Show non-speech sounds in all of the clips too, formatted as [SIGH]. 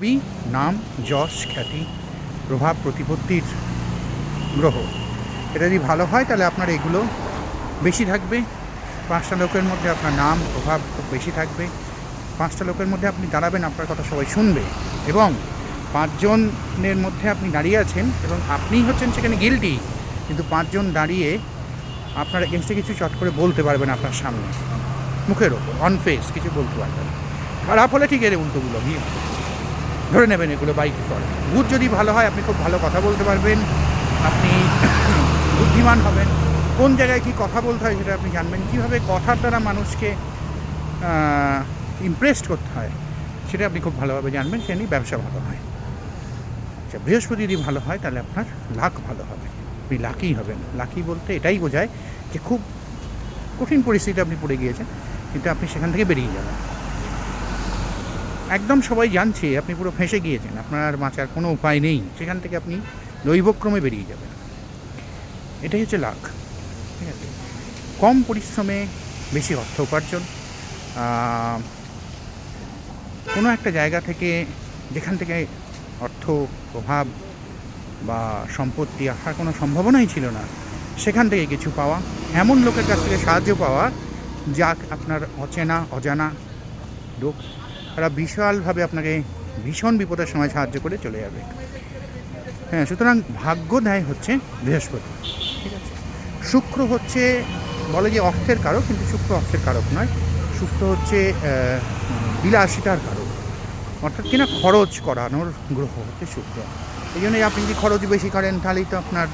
খুবই নাম যশ খ্যাতি, প্রভাব প্রতিপত্তির গ্রহ। এটা যদি ভালো হয়, তাহলে আপনার এগুলো বেশি থাকবে। পাঁচটা লোকের মধ্যে আপনার নাম, প্রভাব খুব বেশি থাকবে। পাঁচটা লোকের মধ্যে আপনি দাঁড়াবেন, আপনার কথা সবাই শুনবে। এবং পাঁচজনের মধ্যে আপনি দাঁড়িয়ে আছেন এবং আপনিই হচ্ছেন সেখানে গিল্টি কিন্তু পাঁচজন দাঁড়িয়ে আপনার এগেনস্টে কিছু চট করে বলতে পারবেন আপনার সামনে। মুখের ওপর অন ফেস কিছু বলতে পারবেন খারাপ হলে ঠিক এর উল্টোগুলো গিয়ে ধরে নেবেন এগুলো বাইক করে বুধ যদি ভালো হয়, আপনি খুব ভালো কথা বলতে পারবেন। আপনি [COUGHS] বুদ্ধিমান হবেন। কোন জায়গায় কি কথা বলতে হয় সেটা আপনি জানবেন। কীভাবে কথার দ্বারা মানুষকে ইমপ্রেসড করতে হয়, সেটা আপনি খুব ভালোভাবে জানবেন। সে নিয়ে ব্যবসা ভালো হয়। আচ্ছা বৃহস্পতি যদি ভালো হয়, তাহলে আপনার লাক ভালো হবে। আপনি লাকি হবেন। লাকি বলতে এটাই বোঝায় যে খুব কঠিন পরিস্থিতিতে আপনি পড়ে গিয়েছেন, কিন্তু আপনি সেখান থেকে বেরিয়ে যাবেন। একদম সবাই জানছে, আপনি পুরো ফেঁসে গিয়েছেন, আপনার বাঁচার কোনো উপায় নেই, সেখান থেকে আপনি দৈবক্রমে বেরিয়ে যাবেন। এটাই হচ্ছে লাখ, ঠিক আছে? কম পরিশ্রমে বেশি অর্থ উপার্জন কোনো একটা জায়গা থেকে যেখান থেকে অর্থ, প্রভাব বা সম্পত্তি আসার কোনো সম্ভাবনাই ছিল না, সেখান থেকে কিছু পাওয়া, এমন লোকের কাছ থেকে সাহায্য পাওয়া যা আপনার অচেনা, অজানা লোক তারা বিশালভাবে আপনাকে ভীষণ বিপদের সময় সাহায্য করে চলে যাবে। হ্যাঁ সুতরাং ভাগ্য দেয় হচ্ছে বৃহস্পতি। ঠিক আছে? শুক্র হচ্ছে, বলে যে অর্থের কারক, কিন্তু শুক্র অর্থের কারক নয়। শুক্র হচ্ছে বিলাসিতার কারক। অর্থাৎ কিনা খরচ করানোর গ্রহ হচ্ছে শুক্র। এই জন্যই আপনি যদি খরচ বেশি করেন, তাহলেই তো আপনার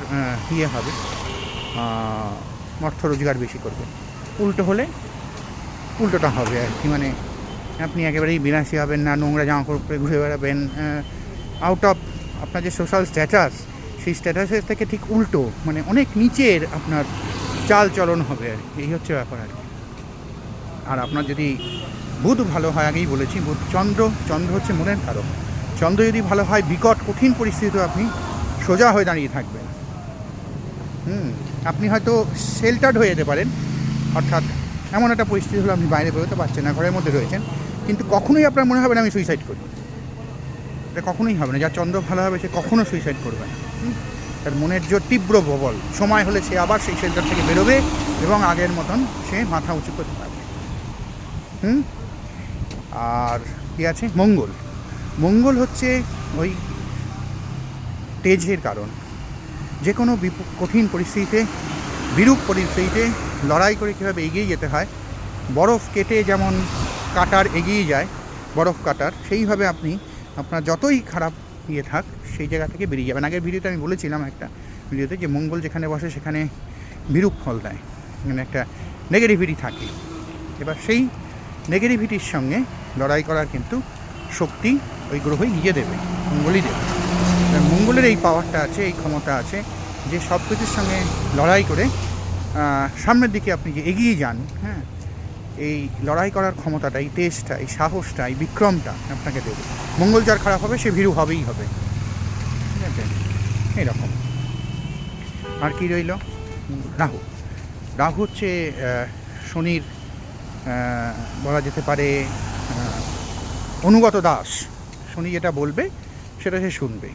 ইয়ে হবে। অর্থ রোজগার বেশি করবে উল্টো হলে, উল্টোটা হবে আর কি মানে আপনি একেবারেই বিলাসী হবেন না, নোংরা জামা কাপড় ঘুরে বেড়াবেন আউট অফ আপনার যে সোশ্যাল স্ট্যাটাস সেই স্ট্যাটাসের থেকে ঠিক উল্টো মানে অনেক নিচের আপনার চাল চলন হবে আর। এই হচ্ছে ব্যাপার আর কি। আর আপনার যদি বুধ ভালো হয়, আগেই বলেছি, বুধ চন্দ্র চন্দ্র হচ্ছে মনের কারক। চন্দ্র যদি ভালো হয়, বিকট, কঠিন পরিস্থিতিতে আপনি সোজা হয়ে দাঁড়িয়ে থাকবেন। হুম, আপনি হয়তো শেল্টার্ড হয়ে যেতে পারেন, অর্থাৎ এমন একটা পরিস্থিতি হলো আপনি বাইরে বেরোতে পারছেন না, ঘরের মধ্যে রয়েছেন। কিন্তু কখনোই আপনার মনে হবে না আমি সুইসাইড করি। এটা কখনোই হবে না যার চন্দ্র ভালো হবে সে কখনো সুইসাইড করবে না? তার মনের জোর তীব্র প্রবল সময় হলে সে আবার সেই শেল্টার থেকে বেরোবে এবং আগের মতন সে মাথা উঁচু করতে পারবে। হুম? আর কি আছে? মঙ্গল। মঙ্গল হচ্ছে ওই তেজের কারণ। যে কোনো কঠিন পরিস্থিতিতে, বিরূপ পরিস্থিতিতে লড়াই করে কীভাবে এগিয়ে যেতে হয়, বরফ কেটে যেমন কাটার এগিয়ে যায়, বরফ কাটার, সেইভাবে আপনি আপনার যতই খারাপ ইয়ে থাক, সেই জায়গা থেকে বেরিয়ে যাবেন। আগের ভিডিওতে আমি বলেছিলাম একটা ভিডিওতে যে মঙ্গল যেখানে বসে সেখানে বিরূপ ফল দেয় মানে একটা নেগেটিভিটি থাকে। এবার সেই নেগেটিভিটির সঙ্গে লড়াই করার কিন্তু শক্তি ওই গ্রহই নিয়ে দেবে, মঙ্গলই দেবে। মঙ্গলের এই পাওয়ারটা আছে, এই ক্ষমতা আছে, যে সব কিছুর সঙ্গে লড়াই করে সামনের দিকে আপনি যে এগিয়ে যান হ্যাঁ এই লড়াই করার ক্ষমতাটা, এই তেজটা, এই সাহসটা, এই বিক্রমটা আপনাকে দেবে। মঙ্গল যার খারাপ হবে, সে ভীরু হবেই হবে। ঠিক আছে? এইরকম আর কি রইল? রাহু। রাহু হচ্ছে শনির বলা যেতে পারে অনুগত দাস। শনি যেটা বলবে, সেটা সে শুনবে।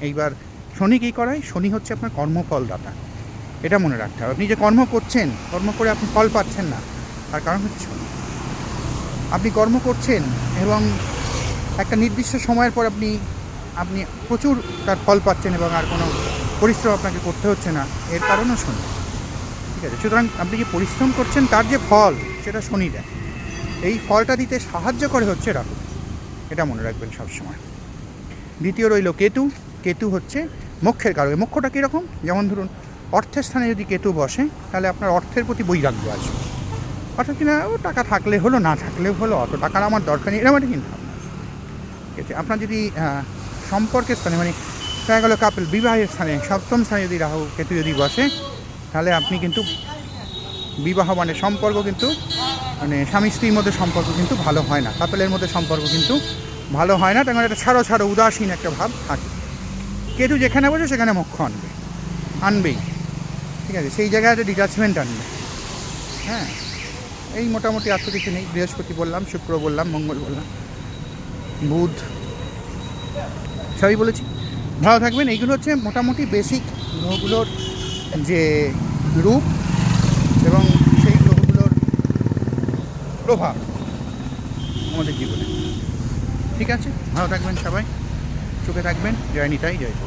এইবার শনি কী করায়? শনি হচ্ছে আপনার কর্মফলদাতা। এটা মনে রাখতে হবে। আপনি যে কর্ম করছেন, কর্ম করে আপনি ফল পাচ্ছেন না। তার কারণ হচ্ছে আপনি কর্ম করছেন এবং একটা নির্দিষ্ট সময়ের পর আপনি আপনি প্রচুর তার ফল পাচ্ছেন এবং আর কোনো পরিশ্রম আপনাকে করতে হচ্ছে না। এর কারণও শনি। ঠিক আছে? সুতরাং আপনি যে পরিশ্রম করছেন, তার যে ফল, সেটা শনি দেয়। এই ফলটা দিতে সাহায্য করে হচ্ছে রাহু। এটা মনে রাখবেন সবসময়। দ্বিতীয় রইল কেতু। কেতু হচ্ছে মোক্ষের কারণে মোক্ষটা কীরকম? যেমন ধরুন, অর্থের স্থানে যদি কেতু বসে, তাহলে আপনার অর্থের প্রতি বৈরাগ্য আসবে। অর্থাৎ কিনা ও টাকা থাকলে হলো, না থাকলেও হলো, অত টাকার আমার দরকার নেই, এরকম একটা কিন্তু। ঠিক আছে, আপনার যদি সম্পর্কের স্থানে মানে দেখা গেলো কাপেল বিবাহের স্থানে, সপ্তম স্থানে যদি রাহু কেতু যদি বসে, তাহলে আপনি কিন্তু বিবাহ মানে সম্পর্ক কিন্তু মানে স্বামী স্ত্রীর মধ্যে সম্পর্ক কিন্তু ভালো হয় না। কাপেলের মধ্যে সম্পর্ক কিন্তু ভালো হয় না, তেমন একটা ছাড়ো ছাড়ো উদাসীন একটা ভাব থাকে। কেতু যেখানে বসে, সেখানে মোক্ষ আনবে আনবেই। ঠিক আছে, সেই জায়গায় একটা ডিটাচমেন্ট আনবে। হ্যাঁ? এই মোটামুটি আর তো কিছু নেই। বৃহস্পতি বললাম, শুক্র বললাম, মঙ্গল বললাম। বুধ। সবই বলেছি। ভালো থাকবেন। এইগুলো হচ্ছে মোটামুটি বেসিক গ্রহগুলোর যে রূপ এবং সেই গ্রহগুলোর প্রভাব আমাদের জীবনে। ঠিক আছে? ভালো থাকবেন সবাই। সুখে থাকবেন। জয় নিতাই, জয়।